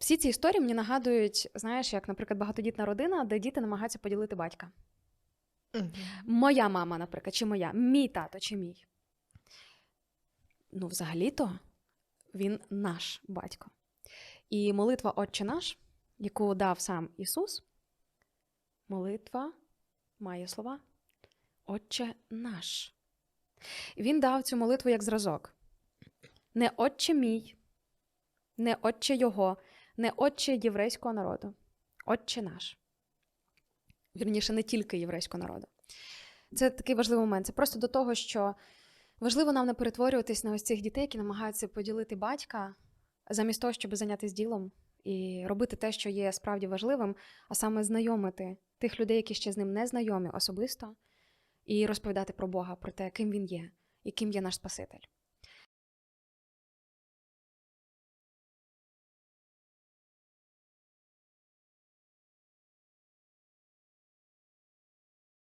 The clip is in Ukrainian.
Всі ці історії мені нагадують, знаєш, як, наприклад, багатодітна родина, де діти намагаються поділити батька. Моя мама, наприклад, чи моя, мій тато чи мій. Ну, взагалі-то він наш батько. І молитва Отче наш, яку дав сам Ісус, молитва має слова Отче наш. Він дав цю молитву як зразок. Не Отче мій, не Отче Його, не Отче єврейського народу, Отче наш. Вірніше, не тільки єврейського народу. Це такий важливий момент. Це просто до того, що важливо нам не перетворюватись на ось цих дітей, які намагаються поділити батька, замість того, щоб зайнятися ділом і робити те, що є справді важливим, а саме знайомити тих людей, які ще з ним не знайомі особисто, і розповідати про Бога, про те, ким він є і ким є наш Спаситель.